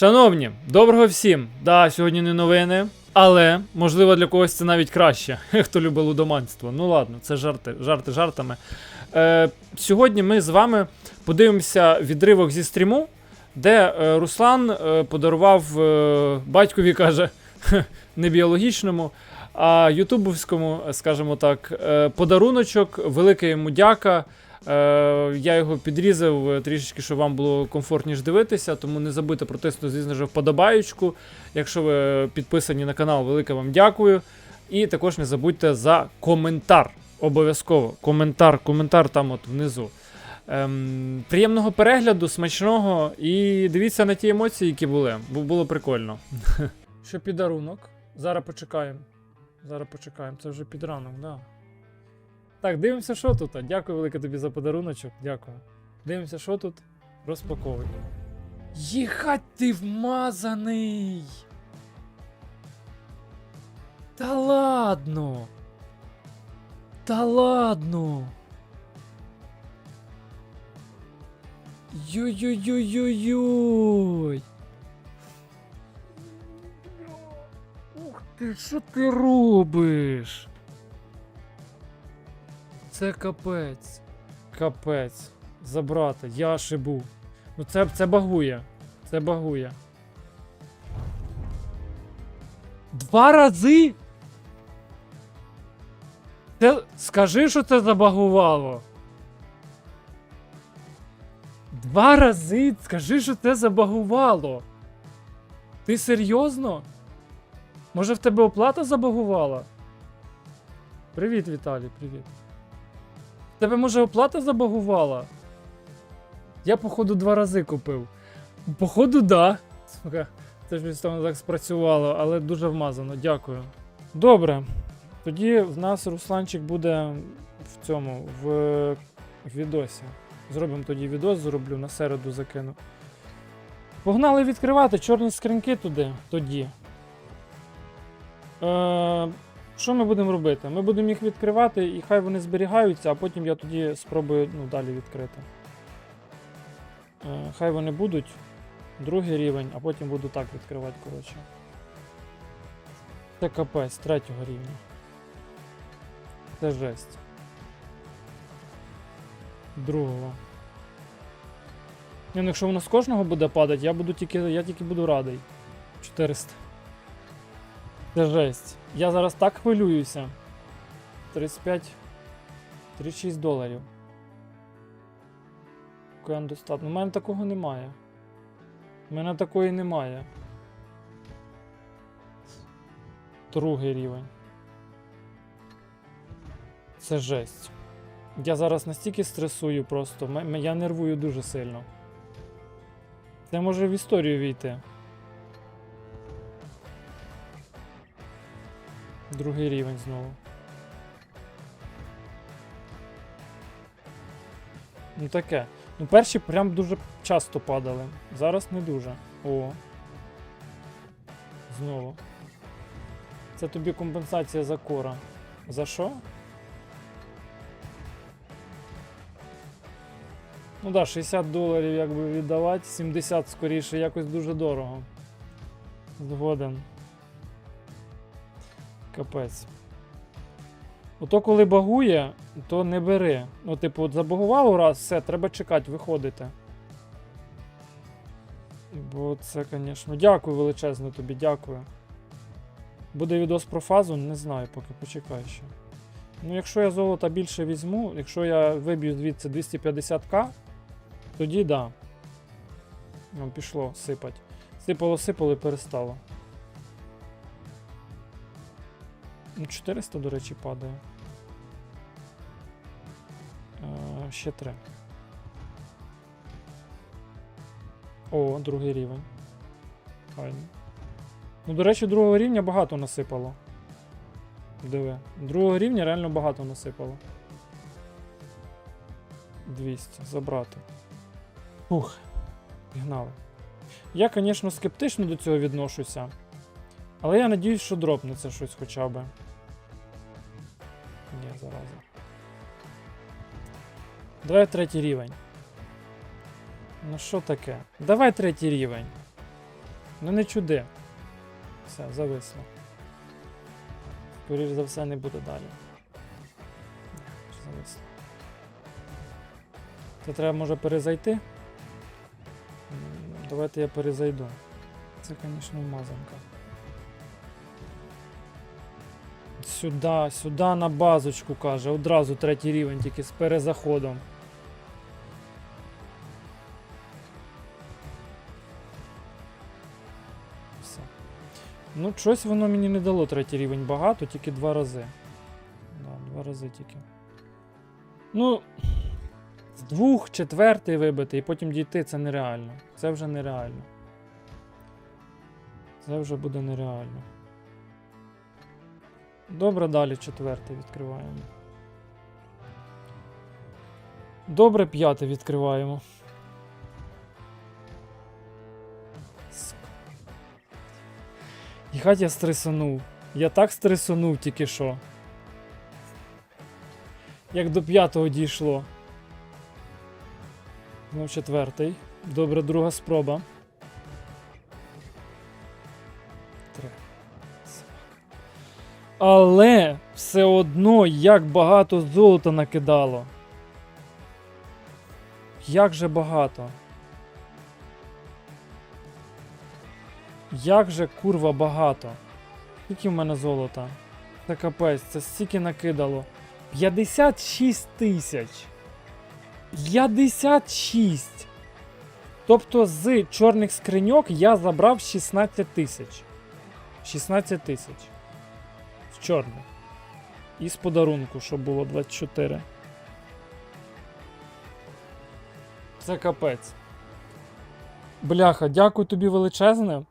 Шановні, доброго всім! Да, сьогодні не новини, але можливо для когось це навіть краще, хто любить лудоманство. Ну ладно, це жарти, жарти жартами. Е, сьогодні ми з вами подивимося відривок зі стріму, де е, Руслан е, подарував е, батькові, каже, не біологічному, а ютубовському, скажімо так, е, подаруночок. Велика йому дяка. Е, я його підрізав е, трішечки, щоб вам було комфортніше дивитися, тому не забудьте протиснути, звісно ж, вподобаючку. Якщо ви підписані на канал, велике вам дякую. І також не забудьте за коментар. Обов'язково. Коментар, коментар там от внизу. Ем, приємного перегляду, смачного і дивіться на ті емоції, які були, бо було прикольно. Що підарунок? Зараз почекаємо. Зараз почекаємо. Це вже під ранок, да. Так, дивимося, що тут. Дякую велике тобі за подаруночок. Дякую. Дивимося, що тут. Розпаковуй. Їхать ти вмазаний. Та ладно. Та ладно. Йой-йой-йой-йой-йой. Ух ти, що ти робиш? Це капець. Капець. Забрати. Я шибу. Ну це, це багує. Це багує. Два рази? Це... Скажи, що це забагувало. Два рази? Скажи, що це забагувало. Ти серйозно? Може в тебе оплата забагувала? Привіт, Віталій, привіт. Тебе може оплата забагувала? Я, походу, два рази купив. Походу, да. Сука, це ж там так спрацювало, але дуже вмазано, дякую. Добре. Тоді в нас Русланчик буде в цьому, в, в відосі. Зробимо тоді відос, зроблю, на середу закину. Погнали відкривати чорні скриньки туди, тоді. Е, що ми будемо робити? Ми будемо їх відкривати і хай вони зберігаються, а потім я тоді спробую ну, далі відкрити. Е, хай вони будуть. Другий рівень, а потім буду так відкривати, коротше. Це капець третього рівня. Це жесть. Другого. Ну якщо воно з кожного буде падати, я буду тільки. Я тільки буду радий. 400. Це жесть. Я зараз так хвилююся. 35. 36 доларів. Коен достатньо. У мене такого немає. У мене такої немає. Другий рівень. Це жесть. Я зараз настільки стресую просто. Я нервую дуже сильно. Це може в історію війти. Другий рівень знову. Ну таке. Ну перші прям дуже часто падали. Зараз не дуже. О. Знову. Це тобі компенсація за кора. За що? Ну да, 60 доларів якби віддавати, 70 скоріше, якось дуже дорого. Згоден. Капець. Ото коли багує, то не бери. Ну, типу, от забагувало раз, все, треба чекати, виходити. Бо це, звісно. Дякую величезно тобі, дякую. Буде відос про фазу, не знаю, поки почекай ще. Ну, якщо я золота більше візьму, якщо я виб'ю звідси 250к, тоді да. Ну, пішло сипать. Сипало, сипало і перестало. 400, до речі, падає. Е, ще 3. О, другий рівень. Файно. Ну, до речі, другого рівня багато насипало. Диви. Другого рівня реально багато насипало. 200. Забрати. Ух. Пігнали. Я, звісно, скептично до цього відношуся. Але я надіюсь, що дропнеться щось хоча б. Ні, зараза. Давай третій рівень. Ну що таке? Давай третій рівень. Ну не чуди. Все, зависло. Скоріш за все не буде далі. Зависло. Це треба може перезайти. Давайте я перезайду. Це, звісно, вмазанка. Сюди, сюди на базочку каже. Одразу третій рівень, тільки з перезаходом. Все. Ну, щось воно мені не дало третій рівень багато, тільки два рази. Да, два рази тільки. Ну. З двох четвертий вибити і потім дійти це нереально. Це вже нереально. Це вже буде нереально. Добре, далі четвертий відкриваємо. Добре, п'ятий відкриваємо. Їхать я стресанув. Я так стресанув тільки що. Як до п'ятого дійшло. Ну, четвертий. Добре, друга спроба. Але все одно як багато золота накидало. Як же багато. Як же курва багато. Скільки в мене золота? Це капець, це стільки накидало. 56 тисяч. 56. Тобто з чорних скриньок я забрав 16 тисяч. 16 тисяч. В чорних. І з подарунку, що було 24. Це капець. Бляха, дякую тобі величезне.